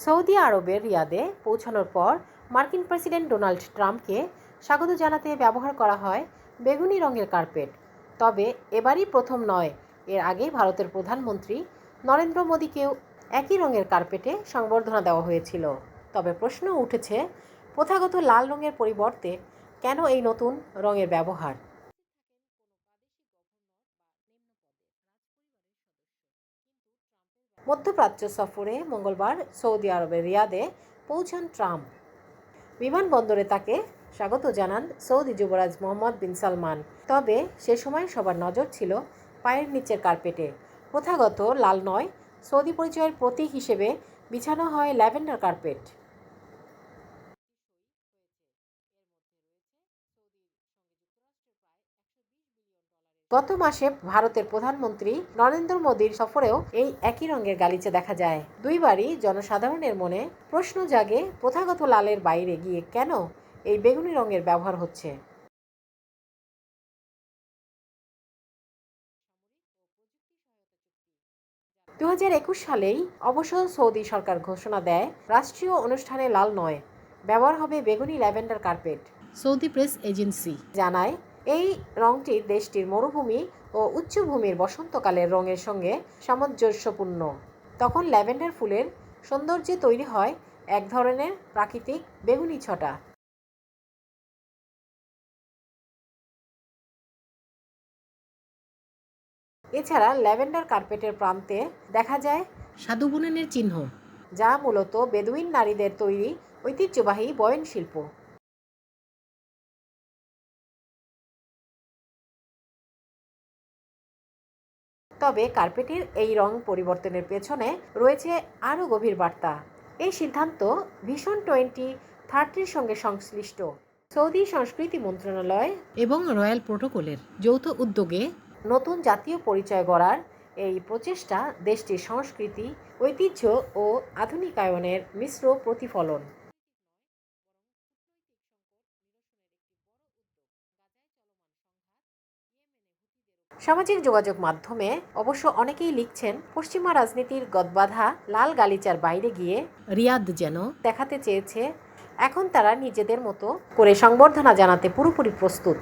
Saudi আরবের রিয়াদে পৌঁছানোর পর মার্কিন প্রেসিডেন্ট ডোনাল্ড ট্রাম্পকে স্বাগত জানাতে ব্যবহার করা হয় বেগুনি রঙের কার্পেট। তবে এবারই প্রথম নয়, এর আগে ভারতের প্রধানমন্ত্রী নরেন্দ্র মোদীকেও একই রঙের কার্পেটে সংবর্ধনা দেওয়া হয়েছিল। তবে প্রশ্ন উঠেছে, প্রথাগত লাল রঙের পরিবর্তে কেন এই নতুন রঙের ব্যবহার? মধ্যপ্রাচ্য সফরে মঙ্গলবার সৌদি আরবের রিয়াদে পৌঁছান ট্রাম্প। বিমানবন্দরে তাকে স্বাগত জানান সৌদি যুবরাজ মোহাম্মদ বিন সালমান। তবে সে সময় সবার নজর ছিল পায়ের নিচের কার্পেটে। প্রথাগত লাল নয়, সৌদি পরিচয়ের প্রতীক হিসেবে বিছানো হয় ল্যাভেন্ডার কার্পেট। গত মাসে ভারতের প্রধানমন্ত্রী নরেন্দ্র মোদীর সফরেও এই একই রঙের গালিচা দেখা যায়। দুইবারই জনসাধারণের মনে প্রশ্ন জাগে প্রথাগত লালের বাইরে গিয়ে কেন এই বেগুনি রঙের ব্যবহার হচ্ছে? দু হাজার একুশ সালেই অবশ্য সৌদি সরকার ঘোষণা দেয় রাষ্ট্রীয় অনুষ্ঠানে লাল নয় ব্যবহার হবে বেগুনি lavender carpet. Saudi press agency. জানায় এই রংটি দেশটির মরুভূমি ও উচ্চভূমির বসন্তকালের রঙের সঙ্গে সামঞ্জস্যপূর্ণ। তখন ল্যাভেন্ডার ফুলের সৌন্দর্যে তৈরি হয় এক ধরনের প্রাকৃতিক বেগুনি ছটা। এছাড়া ল্যাভেন্ডার কার্পেটের প্রান্তে দেখা যায় সাধু বুননের চিহ্ন, যা মূলত বেদুইন নারীদের তৈরি ঐতিহ্যবাহী বয়ন শিল্প তবে কার্পেটের এই রং পরিবর্তনের পেছনে রয়েছে আরও গভীর বার্তা। এই সিদ্ধান্ত ভীষণ টোয়েন্টি থার্টির সঙ্গে সংশ্লিষ্ট। সৌদি সংস্কৃতি মন্ত্রণালয় এবং রয়্যাল প্রোটোকলের যৌথ উদ্যোগে নতুন জাতীয় পরিচয় গড়ার এই প্রচেষ্টা দেশটির সংস্কৃতি ঐতিহ্য ও আধুনিকায়নের মিশ্র প্রতিফলন। সামাজিক যোগাযোগ মাধ্যমে অবশ্য অনেকেই লিখছেন পশ্চিমা রাজনীতির গদবাধা লাল গালিচার বাইরে গিয়ে রিয়াদ যেন দেখাতে চেয়েছে। এখন তারা নিজেদের মতো করে সংবর্ধনা জানাতে পুরোপুরি প্রস্তুত।